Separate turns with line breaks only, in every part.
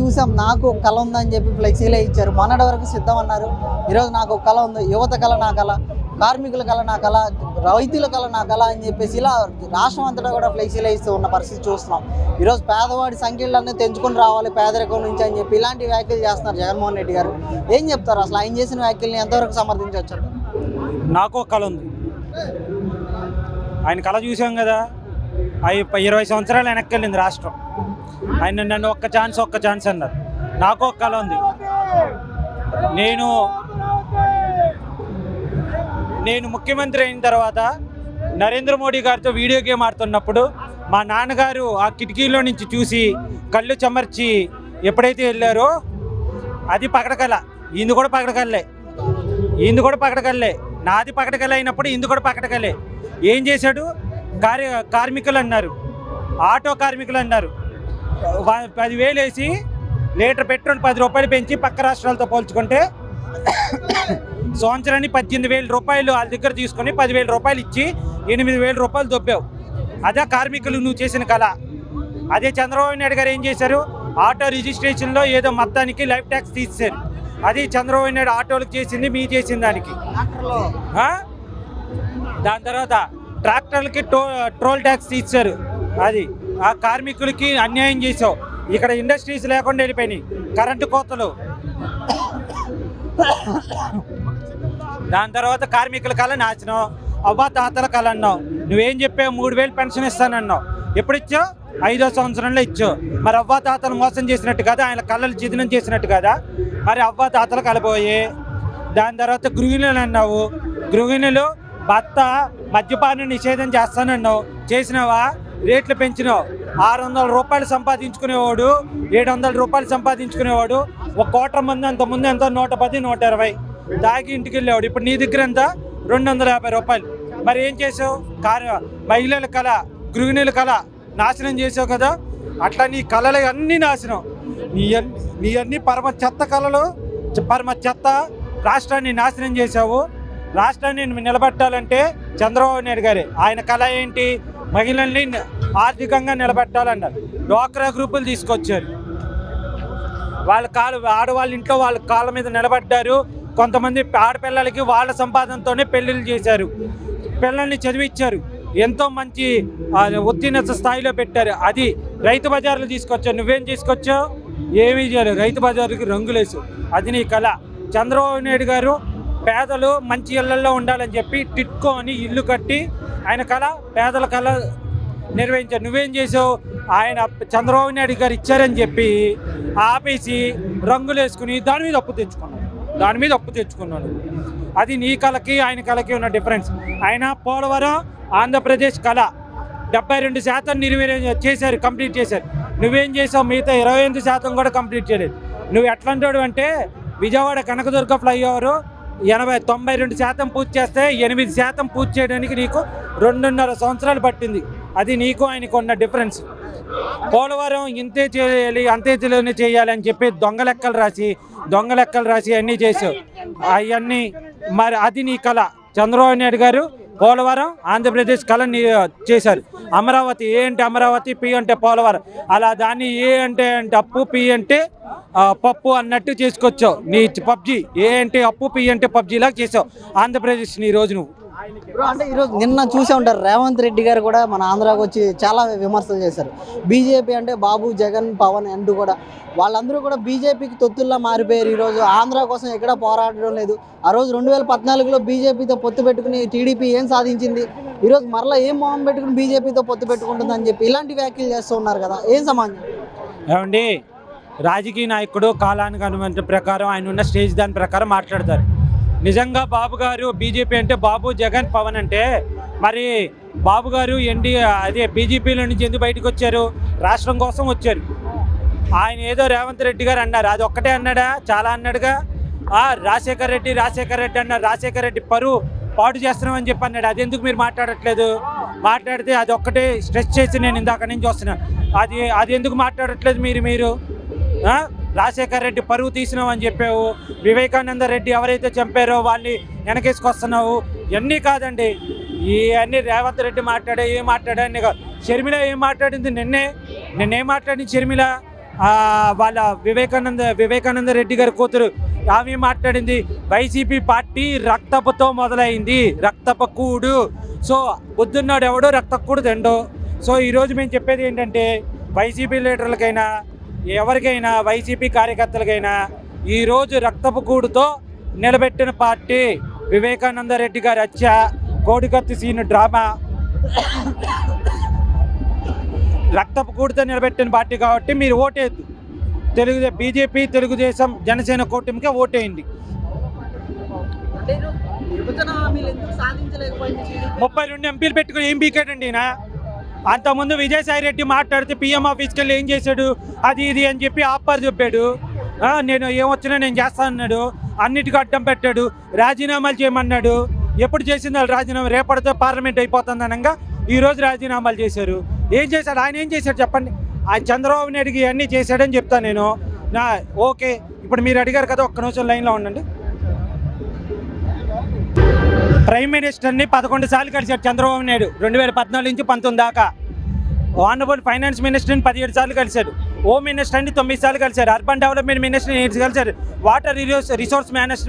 చూసాం నాకు ఒక కళ ఉందని చెప్పి ఫ్లెక్సీలే ఇచ్చారు. మొన్నటి వరకు సిద్ధం అన్నారు. ఈరోజు నాకు కళ ఉంది. యువత కళ నా కళ కార్మికుల కళ నా కళ రైతుల కళ నా కళ అని చెప్పేసి ఇలా రాష్ట్రం అంతటా కూడా ఫ్లెక్సీలే ఇస్తూ ఉన్న పరిస్థితి చూస్తున్నాం. ఈరోజు పేదవాడి సంఖ్యలన్నీ తెంచుకొని రావాలి పేదరికం నుంచి అని చెప్పి ఇలాంటి వ్యాఖ్యలు చేస్తున్నారు జగన్మోహన్ రెడ్డి గారు. ఏం చెప్తారు? అసలు ఆయన చేసిన వ్యాఖ్యల్ని ఎంతవరకు సమర్థించవచ్చు
నాకు ఒక కళ ఉంది. ఆయన కళ చూసాం కదా. అవి ఇరవై సంవత్సరాలు వెనక్కి వెళ్ళింది రాష్ట్రం. ఆయన నన్ను ఒక్క ఛాన్స్ ఒక్క ఛాన్స్ అన్నారు. నాకు ఒక కళ ఉంది. నేను నేను ముఖ్యమంత్రి అయిన తర్వాత నరేంద్ర మోడీ గారితో వీడియో గేమ్ ఆడుతున్నప్పుడు మా నాన్నగారు ఆ కిటికీలో నుంచి చూసి కళ్ళు చెమర్చి ఎప్పుడైతే వెళ్ళారో అది పకడకల. ఇందు కూడా పకడకల్లే. ఇందు కూడా పకడకల్లే. నాది పకడకల అయినప్పుడు ఇందు కూడా పకడకలే ఏం చేశాడు? కార్య కార్మికులు అన్నారు. ఆటో కార్మికులు అన్నారు. పదివేలు వేసి లీటర్ పెట్రోల్ పది రూపాయలు పెంచి పక్క రాష్ట్రాలతో పోల్చుకుంటే సంవత్సరానికి పద్దెనిమిది వేల రూపాయలు వాళ్ళ దగ్గర తీసుకొని పదివేల రూపాయలు ఇచ్చి ఎనిమిది వేల రూపాయలు దొబ్బావు. అదే కార్మికులు నువ్వు చేసిన కళ. అదే చంద్రబాబు నాయుడు గారు ఏం చేశారు? ఆటో రిజిస్ట్రేషన్లో ఏదో మొత్తానికి లైఫ్ ట్యాక్స్ తీసేశారు. అది చంద్రబాబు నాయుడు ఆటోలకు చేసింది మీ చేసిన దానికి? దాని తర్వాత ట్రాక్టర్లకి టో టోల్ ట్యాక్స్ తీశారు అది ఆ కార్మికులకి అన్యాయం చేసావు ఇక్కడ ఇండస్ట్రీస్ లేకుండా వెళ్ళిపోయినాయి. కరెంటు కోతలు. దాని తర్వాత కార్మికుల కళ నాశనం. అవ్వా తాతల కళ అన్నావు. నువ్వేం చెప్పావు? మూడు వేలు పెన్షన్ ఇస్తానన్నావు. ఎప్పుడు ఇచ్చావు? ఐదో సంవత్సరంలో ఇచ్చావు. మరి అవ్వా తాతలు మోసం చేసినట్టు కదా? ఆయన కళ్ళలు చిదినం చేసినట్టు కదా? మరి అవ్వా తాతలు కలబోయే దాని తర్వాత గృహిణులు అన్నావు. గృహిణులు భర్త మద్యపాన నిషేధం చేస్తానన్నావు. చేసినావా? రేట్లు పెంచినావు. ఆరు వందల రూపాయలు సంపాదించుకునేవాడు ఏడు వందల రూపాయలు సంపాదించుకునేవాడు ఒక కోట్ల మంది అంత ముందు ఎంత? నూట పది నూట ఇరవై. దాగి ఇంటికి వెళ్ళేవాడు ఇప్పుడు నీ దగ్గర ఎంత? రెండు వందల యాభై రూపాయలు. మరి ఏం చేసావు? కార్య మహిళల కళ గృహిణుల కళ నాశనం చేసావు కదా? అట్లా నీ కళలు అన్నీ నాశనం. నీ నీ అన్ని పరమ చెత్త కళలు పరమ చెత్త రాష్ట్రాన్ని నాశనం చేశావు. రాష్ట్రాన్ని నిలబెట్టాలంటే చంద్రబాబు నాయుడు గారే. ఆయన కళ ఏంటి? మహిళల్ని ఆర్థికంగా నిలబెట్టాలన్నారు. డ్వాక్రా గ్రూపులు తీసుకొచ్చారు. వాళ్ళ కాలు ఆడవాళ్ళ ఇంట్లో వాళ్ళ కాళ్ళ మీద నిలబడ్డారు. కొంతమంది ఆడపిల్లలకి వాళ్ళ సంపాదనతోనే పెళ్ళిళ్ళు చేశారు. పిల్లల్ని చదివించారు ఎంతో మంచి ఉత్తీర్ణత స్థాయిలో పెట్టారు. అది రైతు బజార్లు తీసుకొచ్చావు. నువ్వేం తీసుకొచ్చావు? ఏమీ చేయలేదు. రైతు బజార్కి రంగులేసు అది నీ కళ. చంద్రబాబు నాయుడు గారు పేదలు మంచి ఇళ్ళలో ఉండాలని చెప్పి టిట్కో అని ఇల్లు కట్టి ఆయన కళ పేదల కళ నిర్వహించారు. నువ్వేం చేసావు? ఆయన చంద్రబాబు నాయుడు గారు ఇచ్చారని చెప్పి ఆపేసి రంగులు వేసుకుని దాని మీద అప్పు తెచ్చుకున్నాను దాని మీద అప్పు తెచ్చుకున్నాను అది నీ కళకి ఆయన కళకి ఉన్న డిఫరెన్స్. ఆయన పోలవరం ఆంధ్రప్రదేశ్ కళ డెబ్బై రెండు శాతం నిర్వీర్యం చేశారు కంప్లీట్ చేశారు. నువ్వేం చేసావు? మిగతా ఇరవై ఎనిమిది శాతం కూడా కంప్లీట్ చేయలేదు. నువ్వు ఎట్లాంటి అంటే విజయవాడ కనకదుర్గ ఫ్లైఓవర్ ఎనభై తొంభై రెండు శాతం పూర్తి చేస్తే ఎనిమిది శాతం పూర్తి చేయడానికి నీకు రెండున్నర సంవత్సరాలు పట్టింది. అది నీకు ఆయనకు ఉన్న డిఫరెన్స్. పోలవరం ఇంతే చేయాలి అంతే తెలియని చేయాలి అని చెప్పి దొంగ లెక్కలు రాసి దొంగ లెక్కలు రాసి అన్నీ చేసావు అవన్నీ మరి అది నీ కళ. చంద్రబాబు నాయుడు గారు పోలవరం ఆంధ్రప్రదేశ్ కళ నీ చేశారు. అమరావతి ఏ అంటే అమరావతి పి అంటే పోలవరం. అలా దాన్ని ఏ అంటే అంటే అప్పు పి అంటే పప్పు అన్నట్టు చేసుకొచ్చావు. నీ పబ్జి ఏ అంటే అప్పు పి అంటే పబ్జిలాగా చేసావు. ఆంధ్రప్రదేశ్ని నీ రోజు నువ్వు.
అంటే ఈరోజు నిన్న చూసే ఉంటారు. రేవంత్ రెడ్డి గారు కూడా మన ఆంధ్రాకి వచ్చి చాలా విమర్శలు చేశారు. బీజేపీ అంటే బాబు జగన్ పవన్ అంటూ కూడా. వాళ్ళందరూ కూడా బీజేపీకి తొత్తుల్లా మారిపోయారు ఈరోజు ఆంధ్ర కోసం ఎక్కడ పోరాడడం లేదు. ఆ రోజు రెండు వేల పద్నాలుగులో బీజేపీతో పొత్తు పెట్టుకుని టీడీపీ ఏం సాధించింది? ఈరోజు మరలా ఏం మొహం పెట్టుకుని బీజేపీతో పొత్తు పెట్టుకుంటుందని చెప్పి ఇలాంటి వ్యాఖ్యలు చేస్తూ ఉన్నారు కదా. ఏం సమాజం
ఏమండి? రాజకీయ నాయకుడు కాలానికి అనుమతి ప్రకారం ఆయన ఉన్న స్టేజ్ దాని ప్రకారం మాట్లాడతారు. నిజంగా బాబు గారు బీజేపీ అంటే బాబు జగన్ పవన్ అంటే మరి బాబు గారు ఎన్డీ అదే బీజేపీలో నుంచి ఎందుకు బయటకు వచ్చారు? రాష్ట్రం కోసం వచ్చారు. ఆయన ఏదో రేవంత్ రెడ్డి గారు అన్నారు. అది ఒక్కటే అన్నాడా? చాలా అన్నాడుగా. ఆ, రాజశేఖర్ రెడ్డి రాజశేఖర్ రెడ్డి అన్నారు. రాజశేఖర్ రెడ్డి పరువు పాటు చేస్తున్నామని చెప్పి అన్నాడు. అది ఎందుకు మీరు మాట్లాడట్లేదు? మాట్లాడితే అది ఒక్కటే స్ట్రెస్ చేసి నేను ఇందాక నుంచి వస్తున్నాను అది అది ఎందుకు మాట్లాడట్లేదు మీరు మీరు? రాజశేఖర్ రెడ్డి పరువు తీసినావు అని చెప్పావు. వివేకానంద రెడ్డి ఎవరైతే చంపారో వాళ్ళని వెనకేసుకొస్తున్నావు. ఇవన్నీ కాదండి. ఇవన్నీ రేవంత్ రెడ్డి మాట్లాడే ఏం మాట్లాడా అన్నీ కాదు షర్మిల ఏం మాట్లాడింది నిన్నే? నిన్నేం మాట్లాడింది షర్మిల? వాళ్ళ వివేకానంద వివేకానంద రెడ్డి గారి కూతురు ఆమె మాట్లాడింది. వైసీపీ పార్టీ రక్తపుతో మొదలైంది. రక్తపు కూడు. సో పొద్దున్నాడు ఎవడో రక్తకూడు తిండో. సో ఈరోజు మేము చెప్పేది ఏంటంటే వైసీపీ లీడర్లకైనా ఎవరికైనా వైసీపీ కార్యకర్తలకైనా ఈరోజు రక్తపు కూడుతో నిలబెట్టిన పార్టీ వివేకానంద రెడ్డి గారి హత్య కోడికత్తి సీను డ్రామా. రక్తపు కూడితో నిలబెట్టిన పార్టీ కాబట్టి మీరు ఓటేద్దు తెలుగు బీజేపీ తెలుగుదేశం జనసేన కూటమికే ఓటేయండి? ముప్పై రెండు ఎంపీలు పెట్టుకుని ఏం బీకాడండి ఈయన? అంతకుముందు విజయసాయి రెడ్డి మాట్లాడితే పిఎం ఆఫీస్కి వెళ్ళి ఏం చేశాడు? అది ఇది అని చెప్పి ఆఫర్ చెప్పాడు నేను ఏమొచ్చినా నేను చేస్తాను అన్నాడు. అన్నిటికీ అడ్డం పెట్టాడు. రాజీనామాలు చేయమన్నాడు. ఎప్పుడు చేసింది వాళ్ళు రాజీనామా? రేపటితో పార్లమెంట్ అయిపోతుంది అనగా ఈ రోజు రాజీనామాలు చేశారు. ఏం చేశాడు? ఆయన ఏం చేశాడు చెప్పండి? ఆయన చంద్రబాబు నాయుడుకి ఇవన్నీ చేశాడని చెప్తాను నేను. నా ఓకే. ఇప్పుడు మీరు అడిగారు కదా ఒక్క నిమిషం లైన్లో ఉండండి. ప్రైమ్ మినిస్టర్ని పదకొండు సార్లు కలిశారు చంద్రబాబు నాయుడు. రెండు వేల పద్నాలుగు నుంచి పంతొమ్మిది దాకా. ఆనరబుల్ ఫైనాన్స్ మినిస్టర్ని పదిహేడు సార్లు కలిశాడు. హోమ్ మినిస్టర్ని తొమ్మిది సార్లు కలిశారు అర్బన్ డెవలప్మెంట్ మినిస్టర్ని ఏడు కలిశారు వాటర్ రిసోర్స్ రిసోర్స్ మేనేజ్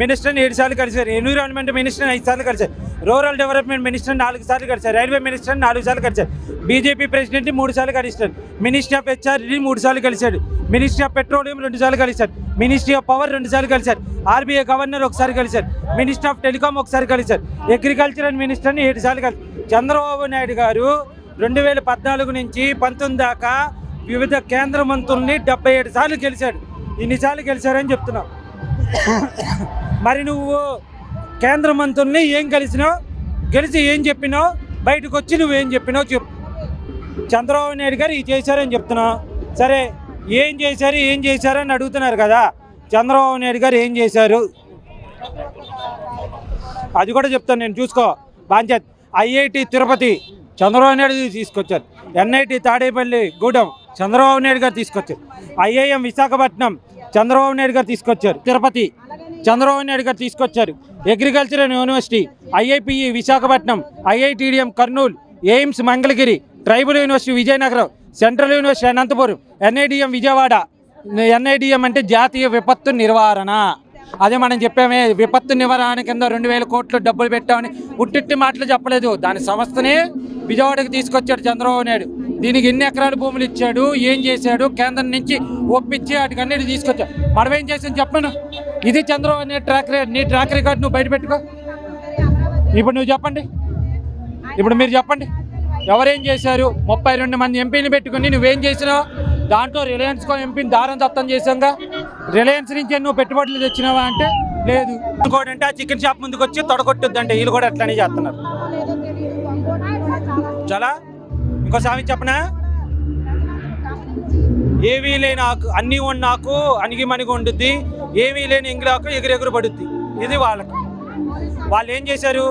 మినిస్టర్ని ఏడు సార్లు కలిశారు ఎన్విరాన్మెంట్ మినిస్టర్ని ఐదు సార్లు కలిశారు రూరల్ డెవలప్మెంట్ మినిస్టర్ నాలుగు సార్లు కలిశారు రైల్వే మినిస్టర్ నాలుగు సార్లు కలిశారు బీజేపీ ప్రెసిడెంట్ని మూడు సార్లు కలిశారు మినిస్ట్రీ ఆఫ్ హెచ్ఆర్ని మూడు సార్లు కలిశాడు మినిస్ట్రీ ఆఫ్ పెట్రోలియం రెండు సార్లు కలిశారు మినిస్ట్రీ ఆఫ్ పవర్ రెండు సార్లు కలిశారు ఆర్బీఐ గవర్నర్ ఒకసారి కలిశారు మినిస్టర్ ఆఫ్ టెలికాం ఒకసారి కలిశారు అగ్రికల్చర్ అండ్ మినిస్టర్ని ఏడు సార్లు కలిసి చంద్రబాబు నాయుడు గారు రెండు వేల పద్నాలుగు నుంచి పంతొమ్మిది దాకా వివిధ కేంద్ర మంత్రుల్ని డెబ్బై ఏడు సార్లు గెలిచాడు. ఇన్నిసార్లు గెలిచారని చెప్తున్నావు మరి నువ్వు కేంద్ర మంత్రుల్ని ఏం కలిసినావు? గెలిచి ఏం చెప్పినావు? బయటకు వచ్చి నువ్వేం చెప్పినావు చెప్పు. చంద్రబాబు నాయుడు గారు ఇది చేశారని చెప్తున్నావు సరే ఏం చేశారు ఏం చేశారు అని అడుగుతున్నారు కదా. చంద్రబాబు నాయుడు గారు ఏం చేశారు? అది కూడా చెప్తాను నేను చూసుకో. బాంచత్ ఐఐటి తిరుపతి. చంద్రబాబు నాయుడు తీసుకొచ్చారు. ఎన్ఐటి తాడేపల్లి గూడెం చంద్రబాబు నాయుడు గారు తీసుకొచ్చారు. ఐఐఎం విశాఖపట్నం చంద్రబాబు నాయుడు గారు తీసుకొచ్చారు. తిరుపతి చంద్రబాబు నాయుడు గారు తీసుకొచ్చారు. Agricultural university IIPE Visakhapatnam IITDM Kurnool AIIMS Mangalagiri tribal university Vizianagaram central university Anantapur NIDM Vijayawada NIDM అంటే జాతీయ విపత్తు నిర్వహణ అదే మనం చెప్పామే విపత్తు నివారణ కింద రెండు వేల కోట్లు డబ్బులు పెట్టామని ఉట్టిట్టి మాటలు చెప్పలేదు. దాని సంస్థనే విజయవాడకి తీసుకొచ్చాడు చంద్రబాబు నాయుడు. దీనికి ఎన్ని ఎకరాల భూములు ఇచ్చాడు ఏం చేశాడు కేంద్రం నుంచి ఒప్పించి వాటికి అన్నిటి తీసుకొచ్చాడు. మనం ఏం చేసాం చెప్పను? ఇది చంద్రబాబు నీ ట్రాక్ నీ ట్రాక్ రికార్డు నువ్వు బయట పెట్టుకో. ఇప్పుడు నువ్వు చెప్పండి. ఇప్పుడు మీరు చెప్పండి. ఎవరేం చేశారు? ముప్పై రెండు మంది ఎంపీని పెట్టుకుని నువ్వేం చేసినావు? దాంట్లో రిలయన్స్కో ఎంపీని దారం దత్తం చేశాంగా. రిలయన్స్ నుంచి ఎన్నో పెట్టుబడులు తెచ్చినావా అంటే లేదు. ఇంకోటి అంటే ఆ చికెన్ షాప్ ముందుకు వచ్చి తొడగొట్టుద్దంటే వీళ్ళు కూడా అట్లనే చేస్తున్నారు. చాలా? ఇంకో సామి చెప్పనా? ఏవీ లేని ఆకు అన్నీ ఉన్న ఆకు అణిగి ఉండుద్ది ఏవీ లేని ఎంగిలాకు ఎగురెగురు పడుద్ది. ఇది వాళ్ళకి. వాళ్ళు ఏం చేశారు?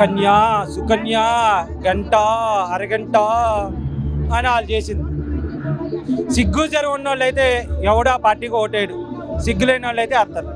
కన్యా సుకన్య గంట అరగంట అని వాళ్ళు చేసింది. సిగ్గు జర ఉన్న అయితే ఎవడా పార్టీకి ఓటేయడు. సిగ్గులేని వాళ్ళు అయితే ఆడతారు.